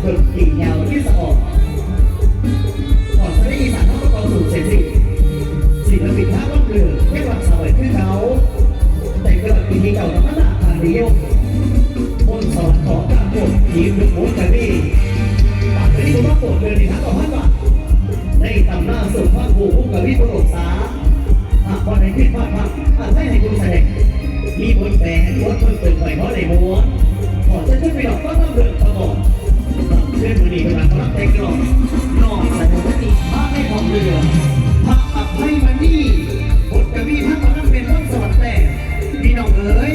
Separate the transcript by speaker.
Speaker 1: เกิดปียาวที่สะออกก่อนจะได้อีสานทั้งประกอบสู่เสร็จสิ้นศิลปินท่าล่องเรือแค่หลักสวยขึ้นเขาแต่เกิดปีนี้เก่าธรรมดาทางเดียวบนสอนของการปกทีมลูกหมูกระบี่ปากไปที่ผมว่าปวดเดินในทางต่อห้าบาทในตำหน้าสุดภาคภูมิกระบี่ประโลกษาหากวันไหนผิดพลาดพลาดอาจไม่ให้คุณแสดงมีบทแฝงบทคนเปิดเผยเพราะในม้วนขอจะขึ้นไปหลอกก็ต้องเดินตลอด เล่มณีกำลังรับใจกล่อนอกแนิดบ้าไม่ของเรือพักอับมณีบทกวีพักมันเป็นพัสวรแต่พี่น้องเอ๋ย